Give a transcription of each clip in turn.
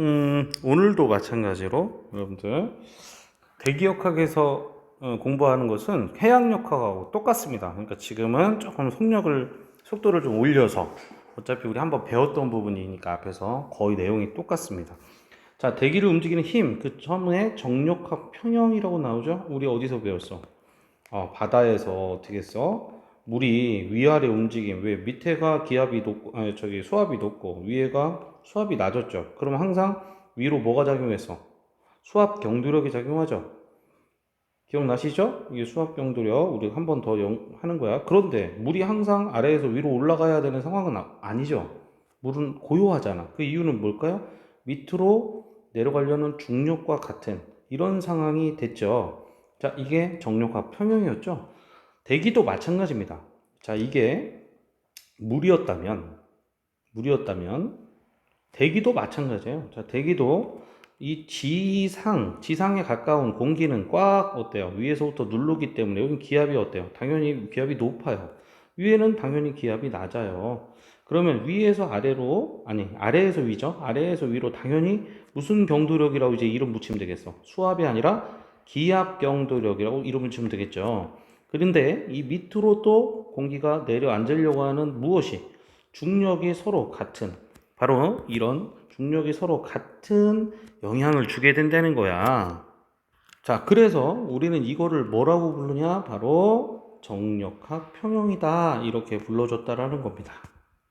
음, 오늘도 마찬가지로 여러분들 대기역학에서 어, 공부하는 것은 해양역학하고 똑같습니다. 그러니까 지금은 조금 속력을 속도를 좀 올려서 어차피 우리 한번 배웠던 부분이니까 앞에서 거의 내용이 똑같습니다. 자, 대기를 움직이는 힘, 그 처음에 정력학 평형이라고 나오죠? 우리 어디서 배웠어? 어, 바다에서 어떻게 써? 물이 위아래 움직임, 왜 밑에가 기압이 높고, 아니, 저기 수압이 높고, 위에가 수압이 낮았죠. 그럼 항상 위로 뭐가 작용했어? 수압 경도력이 작용하죠. 기억나시죠? 이게 수압 경도력, 우리 한 번 더 하는 거야. 그런데 물이 항상 아래에서 위로 올라가야 되는 상황은 아- 아니죠. 물은 고요하잖아. 그 이유는 뭘까요? 밑으로 내려가려는 중력과 같은 이런 상황이 됐죠. 자, 이게 정력학 평형이었죠. 대기도 마찬가지입니다. 자, 이게 물이었다면, 물이었다면, 대기도 마찬가지예요. 자, 대기도 이 지상, 지상에 가까운 공기는 꽉 어때요? 위에서부터 누르기 때문에 여기 기압이 어때요? 당연히 기압이 높아요. 위에는 당연히 기압이 낮아요. 그러면 위에서 아래로, 아니, 아래에서 위죠? 아래에서 위로 당연히 무슨 경도력이라고 이제 이름 붙이면 되겠어? 수압이 아니라 기압 경도력이라고 이름을 붙이면 되겠죠. 그런데 이 밑으로 또 공기가 내려앉으려고 하는 무엇이 중력이 서로 같은 바로 이런 중력이 서로 같은 영향을 주게 된다는 거야. 자, 그래서 우리는 이거를 뭐라고 부르냐? 바로 정력학 평형이다. 이렇게 불러줬다라는 겁니다.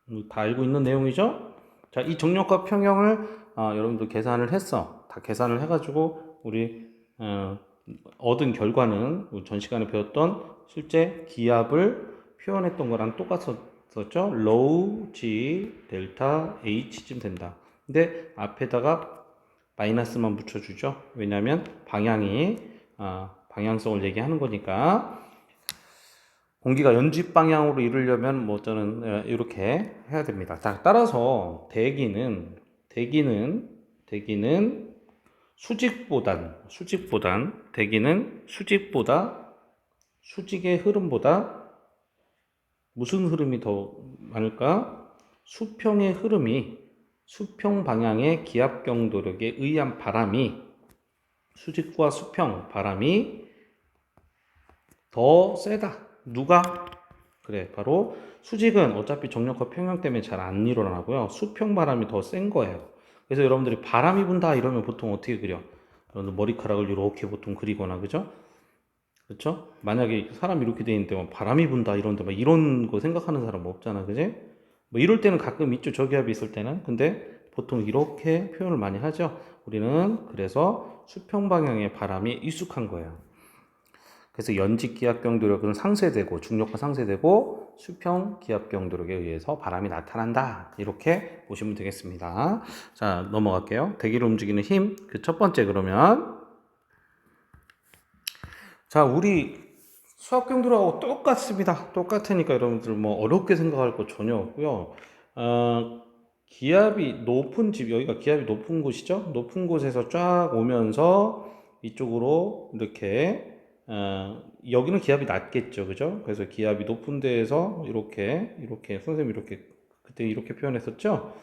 음, 다 알고 있는 내용이죠? 자, 이 정력학 평형을 아, 여러분들 계산을 했어. 다 계산을 해가지고 우리 어, 얻은 결과는 전 시간에 배웠던 실제 기압을 표현했던 거랑 똑같았 었죠. low g 델타 h쯤 된다. 근데 앞에다가 마이너스만 붙여주죠. 왜냐하면 방향이 아, 방향성을 얘기하는 거니까 공기가 연집 방향으로 이루려면 뭐 저는 어, 이렇게 해야 됩니다. 자, 따라서 대기는 대기는 대기는 수직보단 수직보단 대기는 수직보다 수직의 흐름보다 무슨 흐름이 더 많을까? 수평의 흐름이 수평 방향의 기압 경도력에 의한 바람이 수직과 수평 바람이 더 세다. 누가? 그래, 바로 수직은 어차피 정력과 평형 때문에 잘 안 일어나고요. 수평 바람이 더 센 거예요. 그래서 여러분들이 바람이 분다 이러면 보통 어떻게 그려? 여러분들 머리카락을 이렇게 보통 그리거나 그죠? 그렇죠? 만약에 사람이 이렇게 돼 있는데 막 바람이 분다 이런데 막 이런 거 생각하는 사람 없잖아, 그지? 뭐 이럴 때는 가끔 있죠, 저기압이 있을 때는. 근데 보통 이렇게 표현을 많이 하죠. 우리는 그래서 수평 방향의 바람이 익숙한 거예요. 그래서 연직 기압 경도력은 상쇄되고 중력과 상쇄되고 수평 기압 경도력에 의해서 바람이 나타난다. 이렇게 보시면 되겠습니다. 자, 넘어갈게요. 대기를 움직이는 힘. 그 첫 번째 그러면 자, 우리 수압 경도력하고 똑같습니다. 똑같으니까 여러분들 뭐 어렵게 생각할 거 전혀 없고요. 어, 기압이 높은 집, 여기가 기압이 높은 곳이죠? 높은 곳에서 쫙 오면서 이쪽으로 이렇게 어, 여기는 기압이 낮겠죠, 그죠? 그래서 기압이 높은 데에서 이렇게 이렇게 선생님 이렇게 그때 이렇게 표현했었죠.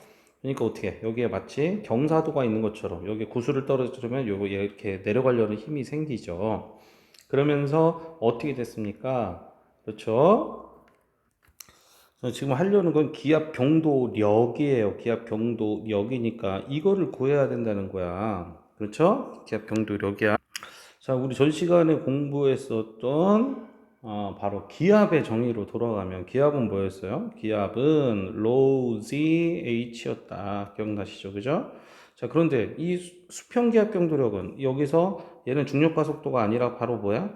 그러니까 어떻게 여기에 마치 경사도가 있는 것처럼 여기 구슬을 떨어뜨리면 요거 이렇게 내려가려는 힘이 생기죠. 그러면서 어떻게 됐습니까? 그렇죠? 지금 하려는 건 기압 경도력이에요. 기압 경도력이니까 이거를 구해야 된다는 거야. 그렇죠? 기압 경도력이야. 자, 우리 전 시간에 공부했었던 어, 바로 기압의 정의로 돌아가면 기압은 뭐였어요? 기압은 low z h였다. 기억나시죠? 그죠? 자, 그런데 이 수- 수평 기압 경도력은 여기서 얘는 중력과 속도가 아니라 바로 뭐야?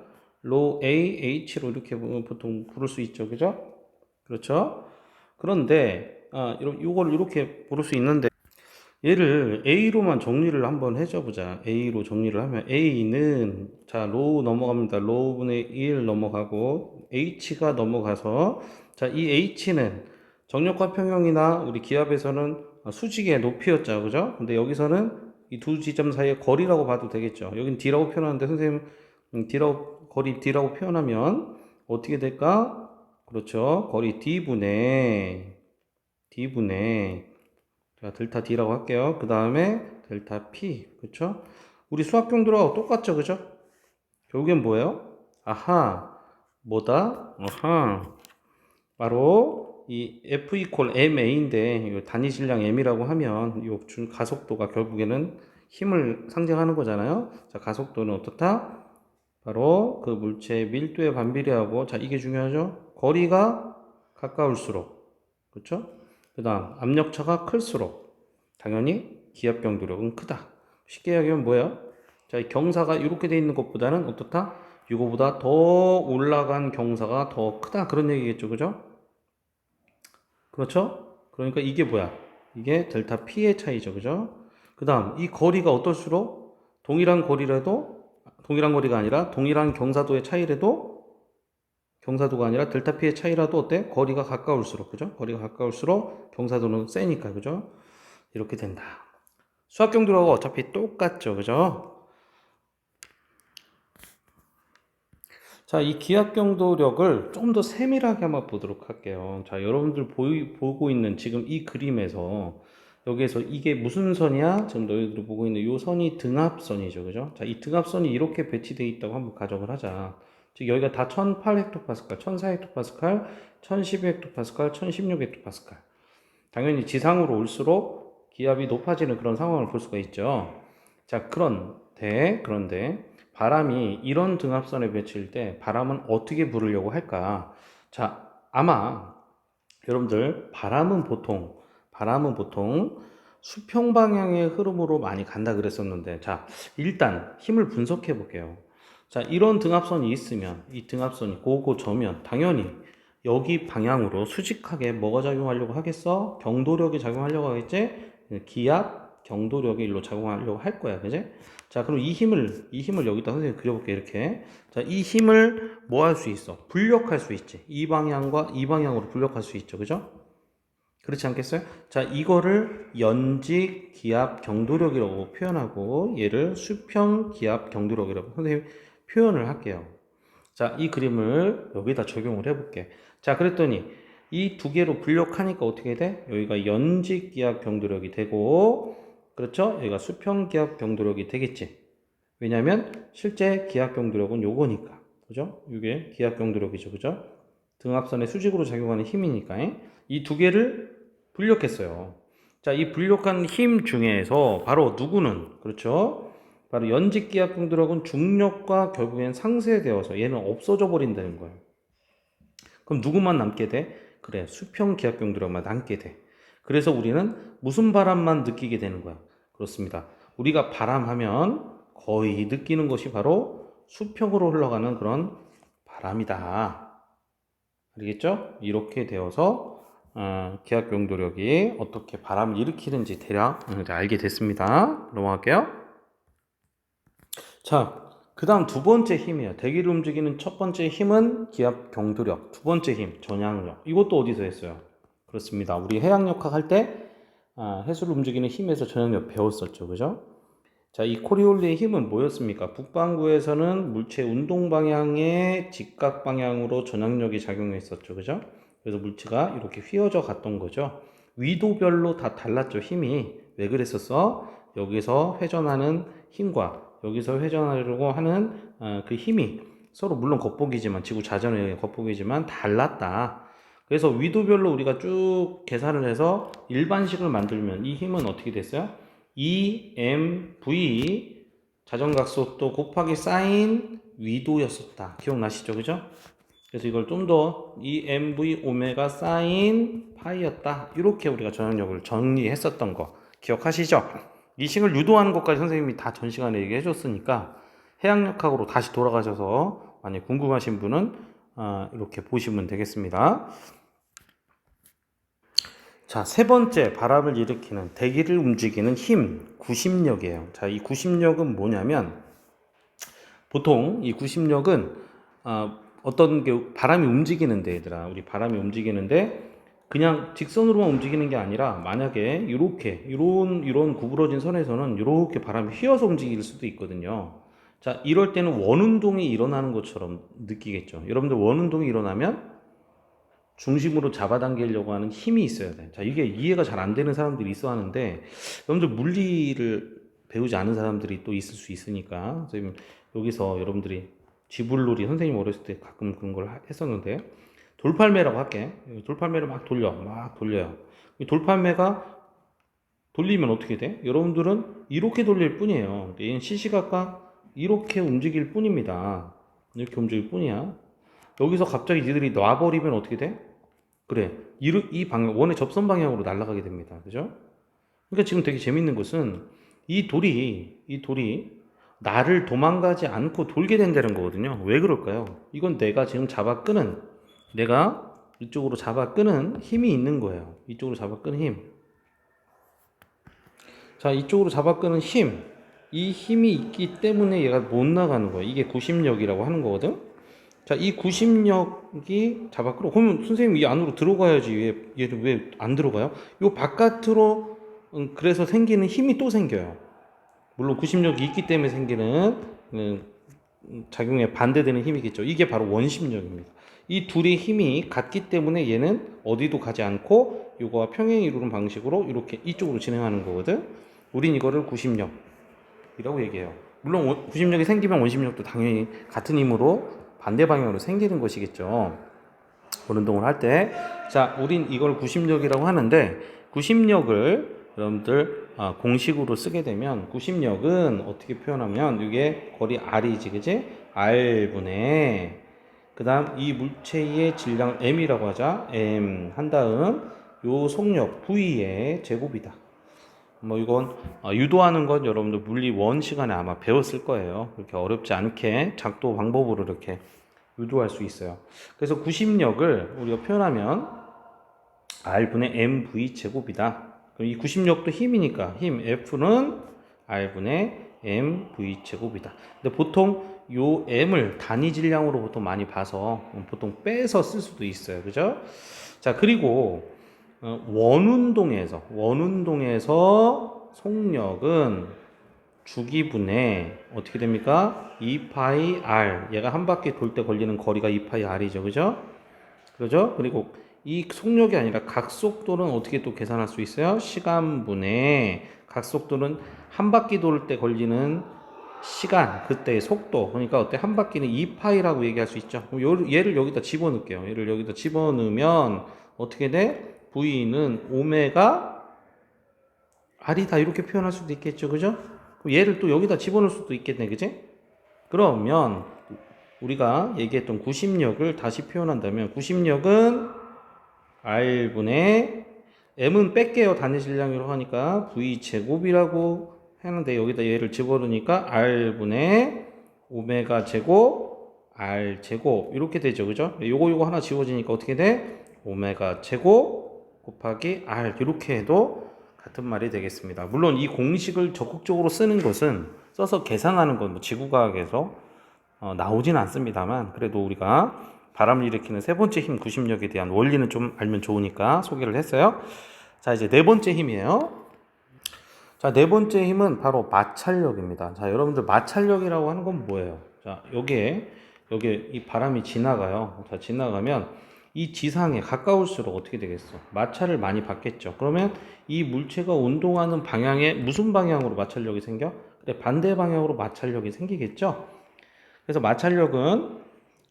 low a h로 이렇게 보- 보통 부를 수 있죠. 그죠? 그렇죠? 그런데 아, 이런 요걸 이렇게 부를 수 있는데 얘를 A로만 정리를 한번 해줘 보자. A로 정리를 하면 A는 자, 로우 넘어갑니다. 로우분의 1 넘어가고 H가 넘어가서 자, 이 H는 정력과 평형이나 우리 기압에서는 수직의 높이였죠. 그죠? 근데 여기서는 이 두 지점 사이의 거리라고 봐도 되겠죠. 여긴 D라고 표현하는데 선생님 음, D라고 거리 D라고 표현하면 어떻게 될까? 그렇죠. 거리 D분의 D분의 자, 델타 D라고 할게요. 그 다음에 델타 P. 그쵸? 우리 수학 경도라고 똑같죠? 그죠? 결국엔 뭐예요? 아하. 뭐다? 아하. 바로 이 F 이퀄 ma인데 단위 질량 m이라고 하면 이준 가속도가 결국에는 힘을 상징하는 거잖아요. 자, 가속도는 어떻다? 바로 그 물체의 밀도에 반비례하고 자, 이게 중요하죠. 거리가 가까울수록 그렇죠? 그다음 압력차가 클수록 당연히 기압 경도력은 크다. 쉽게 이야기하면 뭐예요? 자, 이 경사가 이렇게 돼 있는 것보다는 어떻다? 이거보다 더 올라간 경사가 더 크다. 그런 얘기겠죠. 그죠? 그렇죠? 그러니까 이게 뭐야? 이게 델타 P의 차이죠. 그죠? 그 다음, 이 거리가 어떨수록 동일한 거리라도, 동일한 거리가 아니라 동일한 경사도의 차이라도, 경사도가 아니라 델타 P의 차이라도 어때? 거리가 가까울수록, 그죠? 거리가 가까울수록 경사도는 세니까, 그죠? 이렇게 된다. 수학 경도라고 어차피 똑같죠. 그죠? 자, 이 기압 경도력을 좀 더 세밀하게 한번 보도록 할게요. 자, 여러분들 보이, 보고 있는 지금 이 그림에서 여기에서 이게 무슨 선이야? 지금 너희들이 보고 있는 이 선이 등압선이죠. 그죠? 자, 이 등압선이 이렇게 배치되어 있다고 한번 가정을 하자. 즉, 여기가 다 1008헥토파스칼, 1004헥토파스칼, 1012헥토파스칼, 1016헥토파스칼. 당연히 지상으로 올수록 기압이 높아지는 그런 상황을 볼 수가 있죠. 자, 그런데, 그런데, 바람이 이런 등압선에 배치일 때 바람은 어떻게 부르려고 할까? 자, 아마 여러분들 바람은 보통 바람은 보통 수평 방향의 흐름으로 많이 간다 그랬었는데 자, 일단 힘을 분석해 볼게요. 자, 이런 등압선이 있으면 이 등압선이 고고 저면 당연히 여기 방향으로 수직하게 뭐가 작용하려고 하겠어? 경도력이 작용하려고 하겠지? 기압, 경도력이 일로 작용하려고 할 거야. 그지? 자, 그럼 이 힘을, 이 힘을 여기다 선생님 그려볼게, 이렇게. 자, 이 힘을 뭐 할 수 있어? 분력할 수 있지. 이 방향과 이 방향으로 분력할 수 있죠. 그죠? 그렇지 않겠어요? 자, 이거를 연직 기압 경도력이라고 표현하고, 얘를 수평 기압 경도력이라고 선생님 표현을 할게요. 자, 이 그림을 여기다 적용을 해볼게. 자, 그랬더니, 이 두 개로 분력하니까 어떻게 돼? 여기가 연직 기압 경도력이 되고, 그렇죠? 여기가 수평 기압 경도력이 되겠지. 왜냐면 실제 기압 경도력은 요거니까. 그죠? 이게 기압 경도력이죠. 그죠? 등압선의 수직으로 작용하는 힘이니까. 이 두 개를 분력했어요. 자, 이 분력한 힘 중에서 바로 누구는 그렇죠? 바로 연직 기압 경도력은 중력과 결국엔 상쇄되어서 얘는 없어져 버린다는 거예요. 그럼 누구만 남게 돼? 그래, 수평 기압 경도력만 남게 돼. 그래서 우리는 무슨 바람만 느끼게 되는 거야. 그렇습니다. 우리가 바람하면 거의 느끼는 것이 바로 수평으로 흘러가는 그런 바람이다. 알겠죠? 이렇게 되어서 어, 기압 경도력이 어떻게 바람을 일으키는지 대략 알게 됐습니다. 넘어갈게요. 자, 그 다음 두 번째 힘이에요. 대기를 움직이는 첫 번째 힘은 기압 경도력, 두 번째 힘 전향력. 이것도 어디서 했어요? 그렇습니다. 우리 해양역학 할 때 아, 해수를 움직이는 힘에서 전향력 배웠었죠. 그죠? 자, 이 코리올리의 힘은 뭐였습니까? 북반구에서는 물체 운동 방향의 직각 방향으로 전향력이 작용했었죠. 그죠? 그래서 물체가 이렇게 휘어져 갔던 거죠. 위도별로 다 달랐죠. 힘이. 왜 그랬었어? 여기서 회전하는 힘과 여기서 회전하려고 하는 어, 그 힘이 서로 물론 겉보기지만 지구 자전의 겉보기지만 달랐다. 그래서 위도별로 우리가 쭉 계산을 해서 일반식을 만들면 이 힘은 어떻게 됐어요? EMV 자전각속도 곱하기 사인 위도였었다. 기억나시죠? 그죠? 그래서 이걸 좀 더 EMV 오메가 사인 파이였다. 이렇게 우리가 전향력을 정리했었던 거 기억하시죠? 이 식을 유도하는 것까지 선생님이 다 전 시간에 얘기해 줬으니까 해양력학으로 다시 돌아가셔서 만약 궁금하신 분은 어, 이렇게 보시면 되겠습니다. 자, 세 번째 바람을 일으키는 대기를 움직이는 힘, 구심력이에요. 자, 이 구심력은 뭐냐면 보통 이 구심력은 어, 어떤 게 바람이 움직이는데 얘들아, 우리 바람이 움직이는데 그냥 직선으로만 움직이는 게 아니라 만약에 이렇게 이런 이런 구부러진 선에서는 이렇게 바람이 휘어서 움직일 수도 있거든요. 자, 이럴 때는 원운동이 일어나는 것처럼 느끼겠죠. 여러분들 원운동이 일어나면 중심으로 잡아당기려고 하는 힘이 있어야 돼. 자, 이게 이해가 잘 안 되는 사람들이 있어 하는데, 여러분들 물리를 배우지 않은 사람들이 또 있을 수 있으니까, 선생님 여기서 여러분들이 지불놀이 선생님 어렸을 때 가끔 그런 걸 하- 했었는데, 돌팔매라고 할게. 돌팔매를 막 돌려, 막 돌려요. 이 돌팔매가 돌리면 어떻게 돼? 여러분들은 이렇게 돌릴 뿐이에요. 얘는 시시각각 이렇게 움직일 뿐입니다. 이렇게 움직일 뿐이야. 여기서 갑자기 니들이 놔버리면 어떻게 돼? 그래. 이, 이 방향, 원의 접선 방향으로 날아가게 됩니다. 그죠? 그러니까 지금 되게 재밌는 것은 이 돌이, 이 돌이 나를 도망가지 않고 돌게 된다는 거거든요. 왜 그럴까요? 이건 내가 지금 잡아 끄는, 내가 이쪽으로 잡아 끄는 힘이 있는 거예요. 이쪽으로 잡아 끄는 힘. 자, 이쪽으로 잡아 끄는 힘. 이 힘이 있기 때문에 얘가 못 나가는 거예요. 이게 구심력이라고 하는 거거든. 자, 이 구심력이 잡아 끌어. 그러면 선생님 이 안으로 들어가야지. 왜 얘는 왜 안 들어가요? 요 바깥으로 음, 그래서 생기는 힘이 또 생겨요. 물론 구심력이 있기 때문에 생기는 음, 음, 작용에 반대되는 힘이겠죠. 이게 바로 원심력입니다. 이 둘의 힘이 같기 때문에 얘는 어디도 가지 않고 요거와 평행 이루는 방식으로 이렇게 이쪽으로 진행하는 거거든. 우린 이거를 구심력이라고 얘기해요. 물론 원- 구심력이 생기면 원심력도 당연히 같은 힘으로 반대 방향으로 생기는 것이겠죠. 운동을 할 때. 자, 우린 이걸 구심력이라고 하는데 구심력을 여러분들 아, 공식으로 쓰게 되면 구심력은 어떻게 표현하면 이게 거리 R이지, 그지? R분의 그 다음 이 물체의 질량 M이라고 하자. M 한 다음 요 속력 V의 제곱이다. 뭐 이건 어, 유도하는 건 여러분들 물리 원 시간에 아마 배웠을 거예요. 그렇게 어렵지 않게 작도 방법으로 이렇게 유도할 수 있어요. 그래서 구심력을 우리가 표현하면 R분의 MV 제곱이다. 이 구심력도 힘이니까 힘 F는 R분의 MV 제곱이다. 근데 보통 요 M을 단위 질량으로 보통 많이 봐서 보통 빼서 쓸 수도 있어요. 그죠? 자, 그리고 어, 원운동에서 원운동에서 속력은 주기분의 어떻게 됩니까? 2파이 r 얘가 한 바퀴 돌 때 걸리는 거리가 2파이 r이죠, 그죠? 그죠? 그리고 이 속력이 아니라 각속도는 어떻게 또 계산할 수 있어요? 시간분의 각속도는 한 바퀴 돌 때 걸리는 시간 그때의 속도 그러니까 어때 한 바퀴는 2파이라고 얘기할 수 있죠. 그럼 요- 얘를 여기다 집어넣을게요. 얘를 여기다 집어넣으면 어떻게 돼? V는 오메가 R이다 이렇게 표현할 수도 있겠죠, 그죠? 얘를 또 여기다 집어넣을 수도 있겠네, 그지? 그러면 우리가 얘기했던 구심력을 다시 표현한다면 구심력은 R분의 M은 뺄게요 단위 질량으로 하니까 V 제곱이라고 했는데 여기다 얘를 집어넣으니까 R분의 오메가 제곱 R 제곱 이렇게 되죠, 그죠? 요거 요거 하나 지워지니까 어떻게 돼? 오메가 제곱 곱하기 R 이렇게 해도 같은 말이 되겠습니다. 물론 이 공식을 적극적으로 쓰는 것은 써서 계산하는 건 뭐 지구과학에서 어, 나오진 않습니다만 그래도 우리가 바람을 일으키는 세 번째 힘 구심력에 대한 원리는 좀 알면 좋으니까 소개를 했어요. 자 이제 네 번째 힘이에요. 자 네 번째 힘은 바로 마찰력입니다. 자 여러분들 마찰력이라고 하는 건 뭐예요? 자 여기에 여기에 이 바람이 지나가요. 자 지나가면 이 지상에 가까울수록 어떻게 되겠어? 마찰을 많이 받겠죠. 그러면 이 물체가 운동하는 방향에 무슨 방향으로 마찰력이 생겨? 그래 반대 방향으로 마찰력이 생기겠죠. 그래서 마찰력은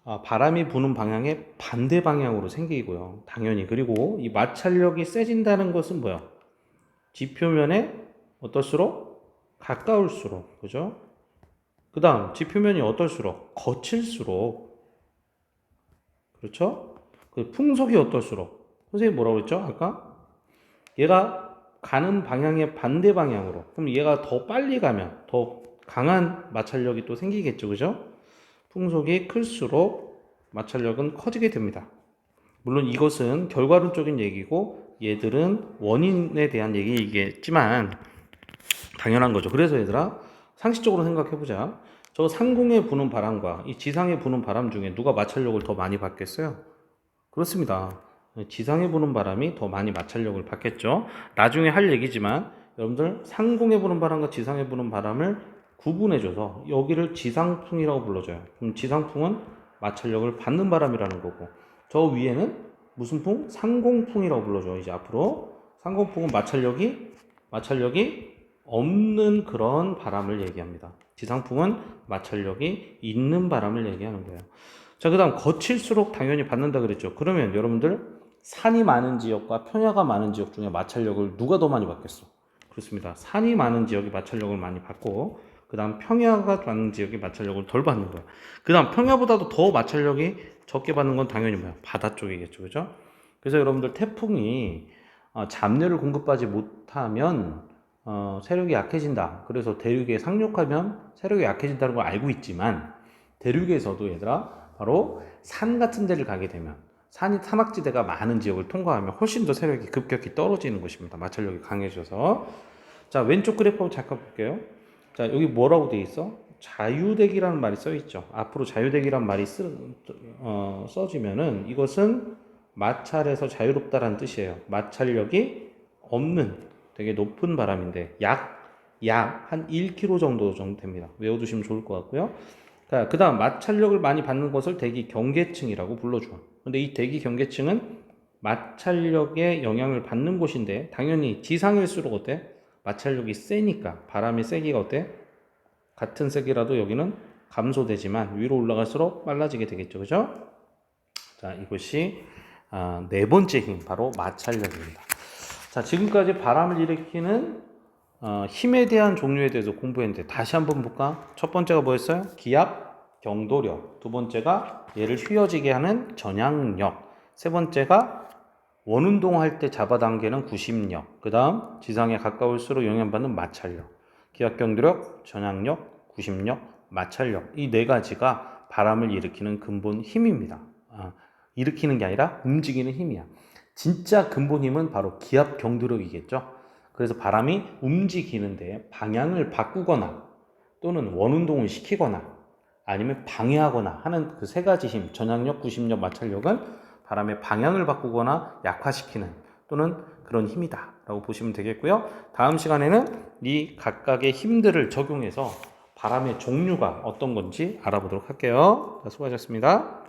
아, 바람이 부는 방향의 반대 방향으로 생기고요. 당연히 그리고 이 마찰력이 세진다는 것은 뭐야? 지표면에 어떨수록 가까울수록 그죠? 그 다음 지표면이 어떨수록 거칠수록 그렇죠? 그 풍속이 어떨수록 선생님 뭐라고 했죠? 아까 얘가 가는 방향의 반대 방향으로 그럼 얘가 더 빨리 가면 더 강한 마찰력이 또 생기겠죠 그죠? 풍속이 클수록 마찰력은 커지게 됩니다. 물론 이것은 결과론적인 얘기고 얘들은 원인에 대한 얘기이겠지만 당연한 거죠. 그래서 얘들아 상식적으로 생각해 보자. 저 상공에 부는 바람과 이 지상에 부는 바람 중에 누가 마찰력을 더 많이 받겠어요? 그렇습니다. 지상에 부는 바람이 더 많이 마찰력을 받겠죠. 나중에 할 얘기지만 여러분들 상공에 부는 바람과 지상에 부는 바람을 구분해줘서 여기를 지상풍이라고 불러줘요. 그럼 지상풍은 마찰력을 받는 바람이라는 거고 저 위에는 무슨 풍? 상공풍이라고 불러줘. 이제 앞으로 상공풍은 마찰력이 마찰력이 없는 그런 바람을 얘기합니다. 지상풍은 마찰력이 있는 바람을 얘기하는 거예요. 자, 그 다음 거칠수록 당연히 받는다 그랬죠. 그러면 여러분들 산이 많은 지역과 평야가 많은 지역 중에 마찰력을 누가 더 많이 받겠어? 그렇습니다. 산이 많은 지역이 마찰력을 많이 받고 그 다음 평야가 많은 지역이 마찰력을 덜 받는 거예요. 그다음 평야보다도 더 마찰력이 적게 받는 건 당연히 뭐야? 바다 쪽이겠죠, 그죠? 그래서 여러분들 태풍이 어, 잡내를 공급하지 못하면 어, 세력이 약해진다. 그래서 대륙에 상륙하면 세력이 약해진다는 걸 알고 있지만 대륙에서도 얘들아 바로 산 같은 데를 가게 되면 산이 사막지대가 많은 지역을 통과하면 훨씬 더 세력이 급격히 떨어지는 것입니다. 마찰력이 강해져서 자 왼쪽 그래프 한번 잠깐 볼게요. 자 여기 뭐라고 돼 있어? 자유대기라는 말이 써 있죠. 앞으로 자유대기란 말이 쓰, 어, 써지면은 이것은 마찰에서 자유롭다라는 뜻이에요. 마찰력이 없는 되게 높은 바람인데 약 약 한 1km 정도 정도 됩니다. 외워두시면 좋을 것 같고요. 자, 그 다음 마찰력을 많이 받는 것을 대기 경계층이라고 불러줘. 근데 이 대기 경계층은 마찰력의 영향을 받는 곳인데 당연히 지상일수록 어때? 마찰력이 세니까 바람의 세기가 어때? 같은 세기라도 여기는 감소되지만 위로 올라갈수록 빨라지게 되겠죠. 그죠? 자, 이것이 아, 네 번째 힘 바로 마찰력입니다. 자, 지금까지 바람을 일으키는 어, 힘에 대한 종류에 대해서 공부했는데 다시 한번 볼까? 첫 번째가 뭐였어요? 기압, 경도력. 두 번째가 얘를 휘어지게 하는 전향력. 세 번째가 원운동 할 때 잡아당기는 구심력. 그 다음 지상에 가까울수록 영향받는 마찰력. 기압, 경도력, 전향력, 구심력, 마찰력. 이 네 가지가 바람을 일으키는 근본 힘입니다. 아, 일으키는 게 아니라 움직이는 힘이야. 진짜 근본 힘은 바로 기압, 경도력이겠죠. 그래서 바람이 움직이는데 방향을 바꾸거나 또는 원운동을 시키거나 아니면 방해하거나 하는 그 세 가지 힘, 전향력, 구심력, 마찰력은 바람의 방향을 바꾸거나 약화시키는 또는 그런 힘이다 라고 보시면 되겠고요. 다음 시간에는 이 각각의 힘들을 적용해서 바람의 종류가 어떤 건지 알아보도록 할게요. 자, 수고하셨습니다.